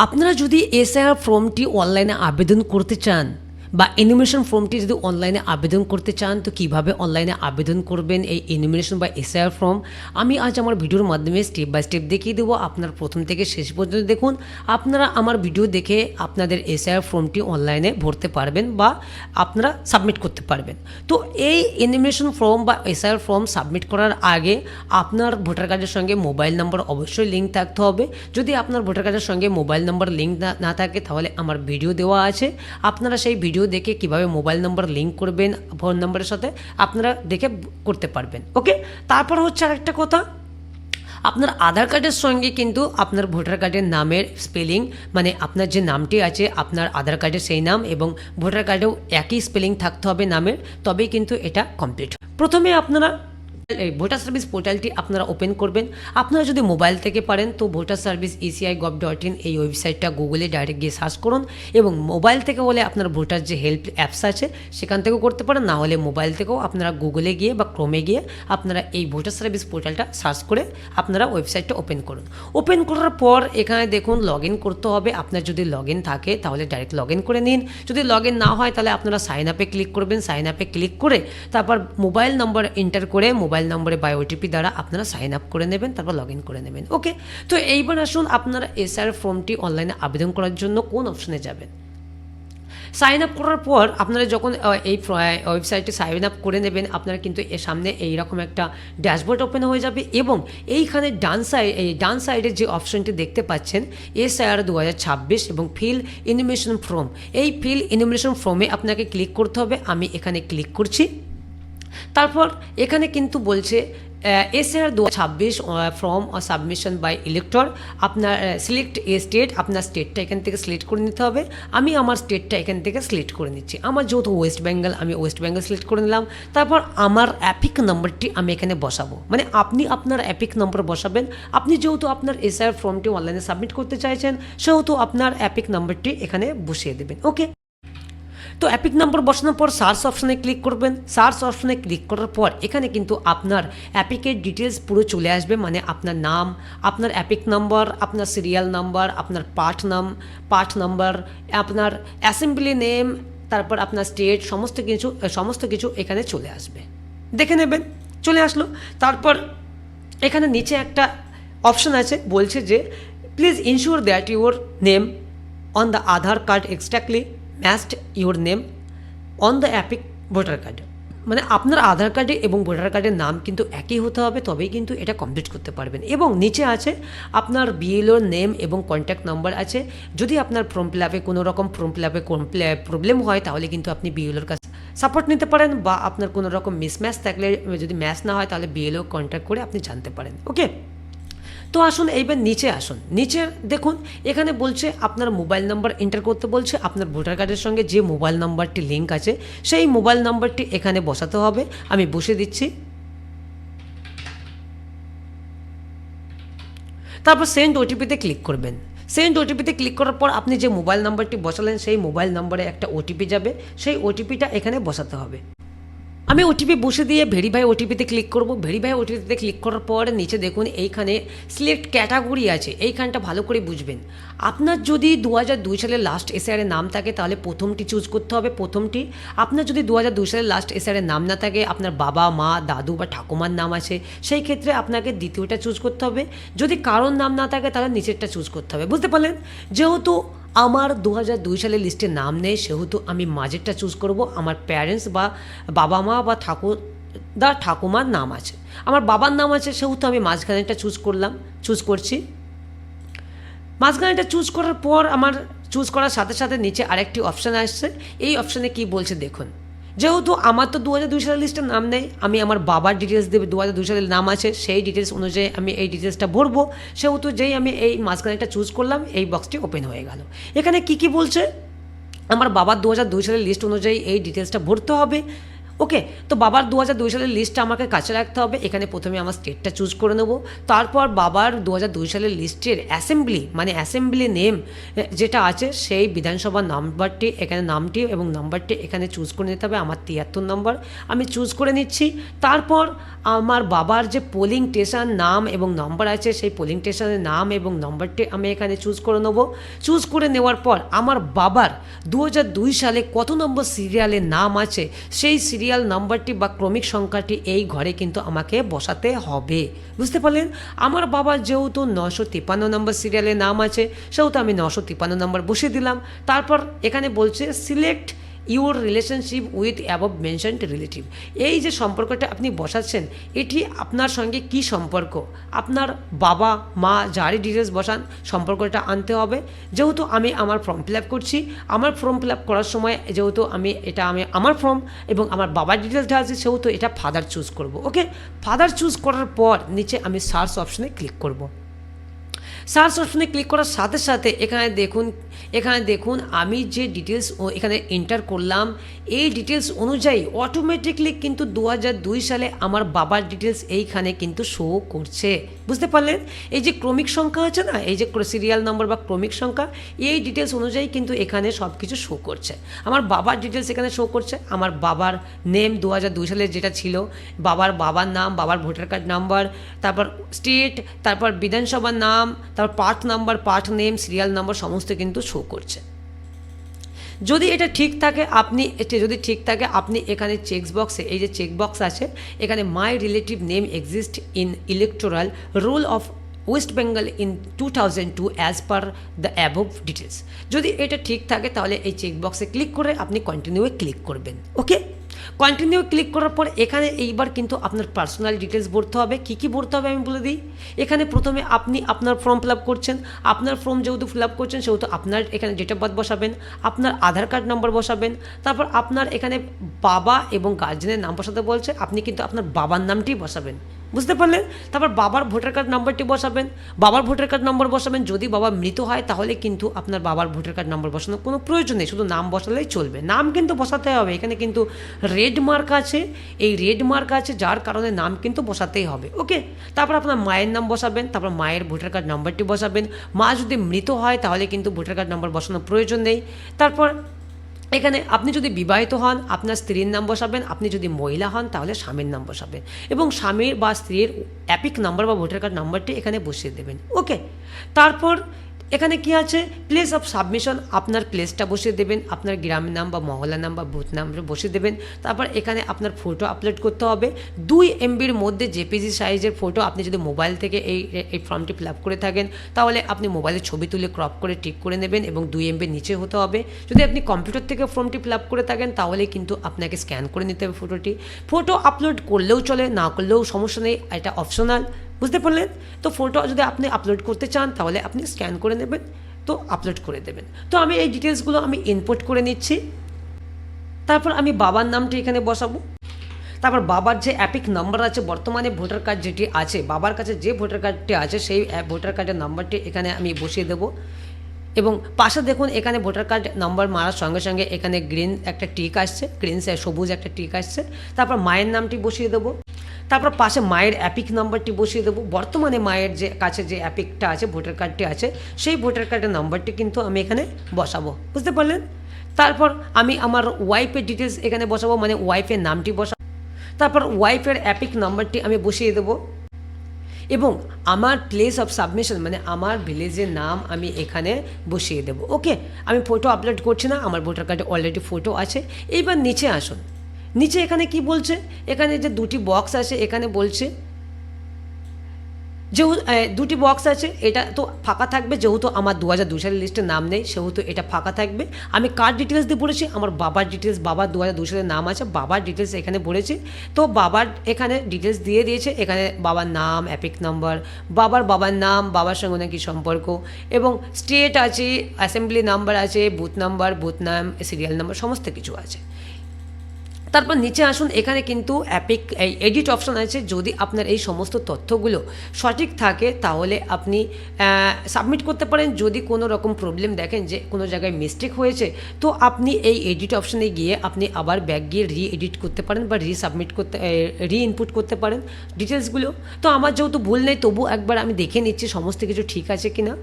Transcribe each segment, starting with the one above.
আপনারা যদি এসআইআর ফর্মটি অনলাইনে আবেদন করতে চান বা এনিমেশন ফর্মটি যদি অনলাইনে আবেদন করতে চান, তো কীভাবে অনলাইনে আবেদন করবেন এই এনিমেশন বা এসআইআর ফর্ম আমি আজ আমার ভিডিওর মাধ্যমে স্টেপ বাই স্টেপ দেখিয়ে দেবো। আপনার প্রথম থেকে শেষ পর্যন্ত দেখুন। আপনারা আমার ভিডিও দেখে আপনাদের এসআইআর ফর্মটি অনলাইনে ভরতে পারবেন বা আপনারা সাবমিট করতে পারবেন। তো এই এনিমেশন ফর্ম বা এসআইআর ফর্ম সাবমিট করার আগে আপনার ভোটার কার্ডের সঙ্গে মোবাইল নম্বর অবশ্যই লিঙ্ক থাকতে হবে। যদি আপনার ভোটার কার্ডের সঙ্গে মোবাইল নম্বর লিঙ্ক না না থাকে, তাহলে আমার ভিডিও দেওয়া আছে। আপনারা সেই ভিডিও দেখে কীভাবে মোবাইল নম্বর লিঙ্ক করবেন ফোন নম্বরের সাথে আপনারা দেখে করতে পারবেন ওকে তারপর হচ্ছে আরেকটা কথা, আপনার আধার কার্ডের সঙ্গে কিন্তু আপনার ভোটার কার্ডের নামের স্পেলিং মানে আপনার যে নামটি আছে, আপনার আধার কার্ডের সেই নাম এবং ভোটার কার্ডেও একই স্পেলিং থাকতে হবে নামের, তবেই কিন্তু এটা কমপ্লিট প্রথমে আপনারা এই ভোটার সার্ভিস পোর্টালটি আপনারা ওপেন করবেন। আপনারা যদি মোবাইল থেকে পারেন, তো voter service ECI gov dot in এই ওয়েবসাইটটা গুগলে ডাইরেক্ট গিয়ে সার্চ করুন এবং মোবাইল থেকে হলে আপনার ভোটার যে হেল্প অ্যাপস আছে, সেখান থেকেও করতে পারেন। না হলে মোবাইল থেকেও আপনারা গুগলে গিয়ে বা ক্রোমে গিয়ে আপনারা এই ভোটার সার্ভিস পোর্টালটা সার্চ করে আপনারা ওয়েবসাইটটা ওপেন করুন। ওপেন করার পর এখানে দেখুন লগ ইন করতে হবে। আপনার যদি লগ ইন থাকে, তাহলে ডাইরেক্ট লগ ইন করে নিন। যদি লগ ইন না হয়, তাহলে আপনারা সাইন আপে ক্লিক করবেন। সাইন আপে ক্লিক করে তারপর মোবাইল নম্বর এন্টার করে মোবাইল নম্বরে বাই ওটিপি দ্বারা আপনারা সাইন আপ করে নেবেন, তারপর লগ ইন করে নেবেন। ওকে তো এইবার আসুন আপনারা এসআর ফর্মটি অনলাইনে আবেদন করার জন্য কোন অপশনে যাবেন? সাইন আপ করার পর আপনারা যখন এই ওয়েবসাইটে সাইন আপ করে নেবেন, আপনারা কিন্তু এর সামনে এইরকম একটা ড্যাশবোর্ড ওপেন হয়ে যাবে এবং এইখানে ডান সাইড এই ডান সাইডে যে অপশনটি দেখতে পাচ্ছেন এস আর দু হাজার ছাব্বিশ এবং ফিল ইনিমেশন ফর্ম এই ফিল ইনিমেশন ফর্মে আপনাকে ক্লিক করতে হবে। আমি এখানে ক্লিক করছি। তারপর এখানে কিন্তু বলছে এসআর দু ছাব্বিশ ফর্ম সাবমিশন বাই ইলেক্টর আপনার সিলেক্ট এ স্টেট আপনার স্টেটটা এখান থেকে সিলেক্ট করে নিতে হবে। আমি আমার স্টেটটা এখান থেকে সিলেক্ট করে নিচ্ছি। আমার যেহেতু ওয়েস্ট বেঙ্গল আমি ওয়েস্ট বেঙ্গল সিলেক্ট করে নিলাম। তারপর আমার অ্যাপিক নম্বরটি আমি এখানে বসাবো। মানে আপনি আপনার অ্যাপিক নম্বর বসাবেন। আপনি যেহেতু আপনার এসআর ফর্মটি অনলাইনে সাবমিট করতে চাইছেন, সেহেতু আপনার অ্যাপিক নম্বরটি এখানে বসিয়ে দেবেন। ওকে তো অ্যাপিক নাম্বার বসানোর পর সার্চ অপশনে ক্লিক করবেন। সার্চ অপশনে ক্লিক করার পর এখানে কিন্তু আপনার অ্যাপিকের ডিটেলস পুরো চলে আসবে মানে আপনার নাম, আপনার অ্যাপিক নাম্বার আপনার সিরিয়াল নাম্বার আপনার পার্ট নাম পার্ট নাম্বার আপনার অ্যাসেম্বলি নেম তারপর আপনার স্টেট সমস্ত কিছু সমস্ত কিছু এখানে চলে আসবে। দেখে নেবেন, চলে আসলো। তারপর এখানে নিচে একটা অপশন আছে, বলছে যে please ensure that your name on the Aadhaar card exactly matched your name on the EPIC voter card মানে আপনার আধার কার্ডে এবং ভোটার কার্ডের নাম কিন্তু একই হতে হবে, তবেই কিন্তু এটা কমপ্লিট করতে পারবেন। এবং নিচে আছে আপনার বিএলওর নেম এবং কন্ট্যাক্ট নাম্বার আছে। যদি আপনার ফর্ম ফিল আপে কোনো রকম ফর্ম ফিল আপে প্রবলেম হয়, তাহলে কিন্তু আপনি বিএলওর কাছে সাপোর্ট নিতে পারেন বা আপনার কোনো রকম মিসম্যাচ থাকলে যদি ম্যাচ না হয়, তাহলে বিএলও কন্ট্যাক্ট করে আপনি জানতে পারেন। ওকে তো আসুন, এইবার নিচে আসুন। নিচে দেখুন, এখানে বলছে আপনার মোবাইল নাম্বার এন্টার করতে বলছে। আপনার ভোটার কার্ডের সঙ্গে যে মোবাইল নাম্বারটি লিঙ্ক আছে, সেই মোবাইল নাম্বারটি এখানে বসাতে হবে। আমি বসে দিচ্ছি। তারপর সেন্ড ওটিপিতে ক্লিক করবেন। সেন্ড ওটিপিতে ক্লিক করার পর আপনি যে মোবাইল নাম্বারটি বসালেন, সেই মোবাইল নাম্বারে একটা ওটিপি যাবে। সেই ওটিপিটা এখানে বসাতে হবে। আমি ওটিপি বসে দিয়ে ভেরিফাই ওটিপিতে ক্লিক করব। ভেরিফাই ওটিপিতে ক্লিক করার পর নিচে দেখুন, এইখানে সিলেক্ট ক্যাটাগরি আছে। এইখানটা ভালো করে বুঝবেন। আপনার যদি দু হাজার দুই সালের লাস্ট এসআরের নাম থাকে, তাহলে প্রথমটি চুজ করতে হবে। প্রথমটি, আপনার যদি দু হাজার দুই সালের লাস্ট এসআরের নাম না থাকে, আপনার বাবা, মা, দাদু বা ঠাকুমার নাম আছে, সেই ক্ষেত্রে আপনাকে দ্বিতীয়টা চুজ করতে হবে। যদি কারোর নাম না থাকে, তাহলে নিচেরটা চুজ করতে হবে। বুঝতে পারলেন? যেহেতু আমার দু দুই সালের লিস্টে নাম নেই, সেহেতু আমি মাঝেরটা চুজ করব। আমার প্যারেন্টস বা বাবা মা বা ঠাকুর দা ঠাকুমার নাম আছে। আমার বাবার নাম আছে, সেহেতু আমি মাঝখানেটা চুজ করলাম চুজ করছি। মাঝখানেটা চুজ করার পর আমার চুজ করার সাথে সাথে নিচে আরেকটি অপশান আসছে। এই অপশানে কি বলছে দেখুন। যেহেতু আমার তো দু হাজার দুই সালের লিস্টের নাম নেই, আমি আমার বাবার ডিটেলস দেবে দু হাজার দুই সালের নাম আছে, সেই ডিটেলস অনুযায়ী আমি এই ডিটেলসটা ভরবো। সেহেতু যেই আমি এই মাঝখানে একটা চুজ করলাম, এই বক্সটি ওপেন হয়ে গেল। এখানে কি কি বলছে? আমার বাবার দু হাজার দুই সালের লিস্ট অনুযায়ী এই ডিটেলসটা ভরতে হবে। ওকে, তো বাবার দু হাজার দুই সালের লিস্টটা আমাকে কাছে রাখতে হবে। এখানে প্রথমে আমার স্টেটটা চুজ করে নেব। তারপর বাবার দু হাজার দুই সালের লিস্টের অ্যাসেম্বলি মানে অ্যাসেম্বলি নেম যেটা আছে, সেই বিধানসভার নাম্বারটি, এখানে নামটি এবং নাম্বারটি এখানে চুজ করে নিতে হবে। আমার তিয়াত্তর নম্বর আমি চুজ করে নিচ্ছি। তারপর আমার বাবার যে পোলিং স্টেশন নাম এবং নম্বর আছে, সেই পোলিং স্টেশনের নাম এবং নম্বরটি আমি এখানে চুজ করে নেব। চুজ করে নেওয়ার পর আমার বাবার দু হাজার দুই সালে কত নম্বর সিরিয়ালে নাম আছে, সেই সিরিয়াল নাম্বারটি বা ক্রমিক সংখ্যাটি এই ঘরে কিন্তু আমাকে বসাতে হবে। বুঝতে পারলেন? আমার বাবার যেহেতু নশো তিপ্পান্ন নম্বর সিরিয়ালের নাম আছে, সেহেতু আমি নশো তিপ্পান্ন নম্বর বসিয়ে দিলাম। তারপর এখানে বলছে select your relationship with above mentioned relative এই যে সম্পর্কটা আপনি বসাচ্ছেন, এটি আপনার সঙ্গে কি সম্পর্ক? আপনার বাবা, মা যারই ডিটেলস বসান, সম্পর্কটা আনতে হবে। যেহেতু আমি আমার ফর্ম ফিল আপ করছি, আমার ফর্ম ফিল আপ করার সময় যেহেতু আমি, এটা আমি আমার ফর্ম এবং আমার বাবার ডিটেলসটা আছে, সেহেতু এটা ফাদার চুজ করব ওকে ফাদার চুজ করার পর নিচে আমি সার্চ অপশনে ক্লিক করব। সার্চ অপশনে ক্লিক করার সাথে সাথে এখানে দেখুন এখানে দেখুন, আমি যে ডিটেলস এখানে এন্টার করলাম, এই ডিটেলস অনুযায়ী অটোমেটিকলি কিন্তু দু হাজার দুই সালে আমার বাবার ডিটেলস এইখানে কিন্তু শো করছে। বুঝতে পারলেন? এই যে ক্রমিক সংখ্যা আছে না, এই যে সিরিয়াল নম্বর বা ক্রমিক সংখ্যা, এই ডিটেলস অনুযায়ী কিন্তু এখানে সব কিছু শো করছে। আমার বাবার ডিটেলস এখানে শো করছে, আমার বাবার নেম দু দুই সালে যেটা ছিল, বাবার বাবার নাম, বাবার ভোটার কার্ড নাম্বার তারপর স্টেট তারপর বিধানসভার নাম, তারপর part number part name serial number সমস্ত কিন্তু শো করছে যদি এটা ঠিক থাকে, আপনি এটা যদি ঠিক থাকে, আপনি এখানে চেকবক্সে এই যে চেকবক্স আছে, এখানে my relative name exist in electoral roll of West Bengal in two thousand two as per the above details যদি এটা ঠিক থাকে, তাহলে এই চেকবক্সে ক্লিক করে আপনি কন্টিনিউয়ে ক্লিক করবেন ওকে কন্টিনিউ ক্লিক করার পর এখানে এইবার কিন্তু আপনার পার্সোনাল ডিটেলস ভরতে হবে। কী কী ভরতে হবে আমি বলে দিই? এখানে প্রথমে আপনি আপনার ফর্ম ফিল করছেন। আপনার ফর্ম যেহেতু ফিল করছেন, সেহেতু আপনার এখানে ডেট অফ বার্থ বসাবেন, আপনার আধার কার্ড নম্বর বসাবেন, তারপর আপনার এখানে বাবা এবং গার্জেনের নাম বসাতে বলছে, আপনি কিন্তু আপনার বাবার নামটি বসাবেন। বুঝতে পারলেন তারপর বাবার ভোটার কার্ড নাম্বারটি বসাবেন। বাবার ভোটার কার্ড নম্বর বসাবেন। যদি বাবা মৃত হয়, তাহলে কিন্তু আপনার বাবার ভোটার কার্ড নম্বর বসানোর কোনো প্রয়োজন নেই। শুধু নাম বসালেই চলবে। নাম কিন্তু বসাতে হবে। এখানে কিন্তু রেড মার্ক আছে। এই রেড মার্ক আছে, যার কারণে নাম কিন্তু বসাতেই হবে। ওকে তারপর আপনার মায়ের নাম বসাবেন। তারপর মায়ের ভোটার কার্ড নাম্বারটি বসাবেন। মা যদি মৃত হয়, তাহলে কিন্তু ভোটার কার্ড নাম্বার বসানোর প্রয়োজন নেই। তারপর এখানে আপনি যদি বিবাহিত হন, আপনার স্ত্রীর নাম বসাবেন, আপনি যদি মহিলা হন, তাহলে স্বামীর নাম বসাবেন। এবং স্বামীর বা স্ত্রীর অ্যাপিক নাম্বার বা ভোটার কার্ড নাম্বারটি এখানে বসিয়ে দেবেন। ওকে? তারপর এখানে কি আছে? প্লেস অফ সাবমিশন আপনার প্লেসটা বসিয়ে দেবেন, আপনার গ্রামের নাম বা মহলা নাম বা বুথ নাম বসিয়ে দেবেন। তারপর এখানে আপনার ফটো আপলোড করতে হবে। দুই এমবির মধ্যে জেপিজি সাইজের ফটো আপনি যদি মোবাইল থেকে এই এই ফর্মটি ফিল করে থাকেন, তাহলে আপনি মোবাইলে ছবি তুলে ক্রপ করে টিক করে নেবেন এবং দুই এমবির নিচে হতে হবে। যদি আপনি কম্পিউটার থেকে ফর্মটি ফিল করে থাকেন, তাহলে কিন্তু আপনাকে স্ক্যান করে নিতে হবে ফটোটি ফটো আপলোড করলেও চলে, না করলেও সমস্যা নেই, এটা অপশনাল বুঝতে পারলেন? তো ফটো যদি আপনি আপলোড করতে চান, তাহলে আপনি স্ক্যান করে নেবেন, তো আপলোড করে দেবেন। তো আমি এই ডিটেলসগুলো আমি ইনপুট করে নিচ্ছি। তারপর আমি বাবার নামটি এখানে বসাবো। তারপর বাবার যে অ্যাপিক নাম্বার আছে, বর্তমানে ভোটার কার্ড যেটি আছে, বাবার কাছে যে ভোটার কার্ডটি আছে, সেই ভোটার কার্ডের নাম্বারটি এখানে আমি বসিয়ে দেবো। এবং পাশে দেখুন, এখানে ভোটার কার্ড নাম্বার মারার সঙ্গে সঙ্গে এখানে গ্রিন একটা টিক আসছে গ্রিন সবুজ একটা টিক আসছে। তারপর মায়ের নামটি বসিয়ে দেবো। তারপর পাশে মায়ের অ্যাপিক নাম্বারটি বসিয়ে দেবো। বর্তমানে মায়ের যে কাছে যে অ্যাপিকটা আছে ভোটার কার্ডটি আছে, সেই ভোটার কার্ডের নাম্বারটি কিন্তু আমি এখানে বসাবো। বুঝতে পারলেন? তারপর আমি আমার ওয়াইফের ডিটেলস এখানে বসাবো মানে ওয়াইফের নামটি বসাবো তারপর ওয়াইফের অ্যাপিক নাম্বারটি আমি বসিয়ে দেবো। এবং আমার প্লেস অফ সাবমিশন মানে আমার ভিলেজের নাম আমি এখানে বসিয়ে দেবো। ওকে আমি ফটো আপলোড করছি না, আমার ভোটার কার্ডে অলরেডি ফটো আছে। এইবার নিচে আসুন। নিচে এখানে কি বলছে? এখানে যে দুটি বক্স আছে, এখানে বলছে যেহেতু দুটি বক্স আছে, এটা তো ফাঁকা থাকবে, যেহেতু আমার দু হাজার দু সালের লিস্টে নাম নেই, সেহেতু এটা ফাঁকা থাকবে। আমি কার ডিটেলস দিয়ে বলেছি আমার বাবার ডিটেলস বাবার দু হাজার দু সালের নাম আছে, বাবার ডিটেলস এখানে পড়েছি। তো বাবার এখানে ডিটেলস দিয়ে দিয়েছে, এখানে বাবার নাম অ্যাপিক নাম্বার বাবার বাবার নাম, বাবার সঙ্গে নাকি সম্পর্ক এবং স্টেট আছে অ্যাসেম্বলি নাম্বার আছে বুথ নাম্বার বুথ নাম সিরিয়াল নাম্বার সমস্ত কিছু আছে। তারপর নিচে আসুন, এখানে কিন্তু অ্যাপিক এই এডিট অপশন আছে। যদি আপনার এই সমস্ত তথ্যগুলো সঠিক থাকে, তাহলে আপনি সাবমিট করতে পারেন। যদি কোনো রকম প্রবলেম দেখেন যে কোনো জায়গায় মিস্টেক হয়েছে, তো আপনি এই এডিট অপশনে গিয়ে আপনি আবার ব্যাক গিয়ে রি এডিট করতে পারেন বা রি সাবমিট করতে রি ইনপুট করতে পারেন। ডিটেলসগুলো তো আমার যেহেতু ভুল নেই তবু একবার আমি দেখে নিচ্ছি সমস্ত কিছু ঠিক আছে কি না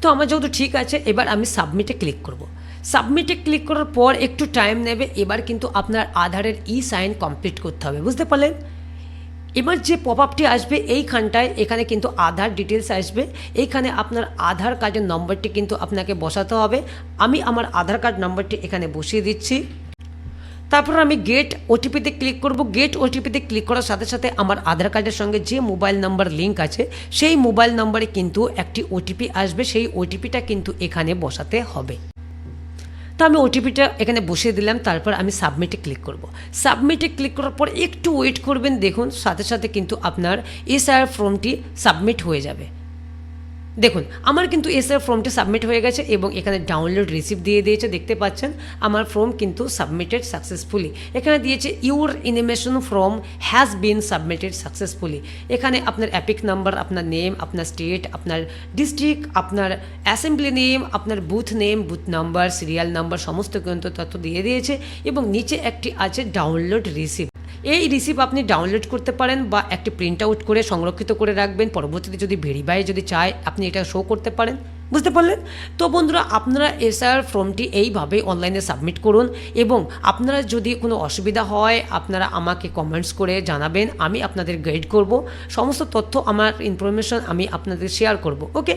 তো আমার যেহেতু ঠিক আছে, এবার আমি সাবমিটে ক্লিক করব। সাবমিটে ক্লিক করার পর একটু টাইম নেবে, এবার কিন্তু আপনার আধারের ই সাইন কমপ্লিট করতে হবে, বুঝতে পারলেন? এবার যে পপ আপটি আসবে এইখানটায়, এখানে কিন্তু আধার ডিটেলস আসবে, এইখানে আপনার আধার কার্ডের নম্বরটি কিন্তু আপনাকে বসাতে হবে। আমি আমার আধার কার্ড নম্বরটি এখানে বসিয়ে দিচ্ছি। তারপর আমি গেট ওটিপিতে ক্লিক করব। গেট ওটিপিতে ক্লিক করার সাথে সাথে আমার আধার কার্ডের সঙ্গে যে মোবাইল নাম্বার লিঙ্ক আছে, সেই মোবাইল নাম্বারে কিন্তু একটি ওটিপি আসবে। সেই ওটিপিটা কিন্তু এখানে বসাতে হবে। তো আমি ওটিপিটা এখানে বসিয়ে দিলাম। তারপর আমি সাবমিটে ক্লিক করব। সাবমিটে ক্লিক করার পর একটু ওয়েট করবেন। দেখুন, সাথে সাথে কিন্তু আপনার এসআর ফর্মটি সাবমিট হয়ে যাবে। দেখুন, আমার কিন্তু এসআর ফর্মটি সাবমিট হয়ে গেছে এবং এখানে ডাউনলোড রিসিপ্ট দিয়ে দিয়েছে, দেখতে পাচ্ছেন? আমার ফর্ম কিন্তু সাবমিটেড সাকসেসফুলি এখানে দিয়েছে your enumeration form has been submitted successfully এখানে আপনার অ্যাপিক নাম্বার আপনার নেম আপনার স্টেট আপনার ডিস্ট্রিক্ট আপনার অ্যাসেম্বলি নেম আপনার booth name booth number serial number সমস্ত কিন্তু তথ্য দিয়ে দিয়েছে এবং নিচে একটি আছে ডাউনলোড রিসিপ্ট এই রিসিপ্ট আপনি ডাউনলোড করতে পারেন বা একটি প্রিন্ট আউট করে সংরক্ষিত করে রাখবেন। পরবর্তীতে যদি ভেরিফাই যদি চায়, আপনি এটা শো করতে পারেন। বুঝতে পারলেন? তো বন্ধুরা, আপনারা এসআর ফর্মটি এইভাবে অনলাইনে সাবমিট করুন এবং আপনারা যদি কোনো অসুবিধা হয়, আপনারা আমাকে কমেন্টস করে জানাবেন, আমি আপনাদের গাইড করব। সমস্ত তথ্য, আমার ইনফরমেশন আমি আপনাদের শেয়ার করব ওকে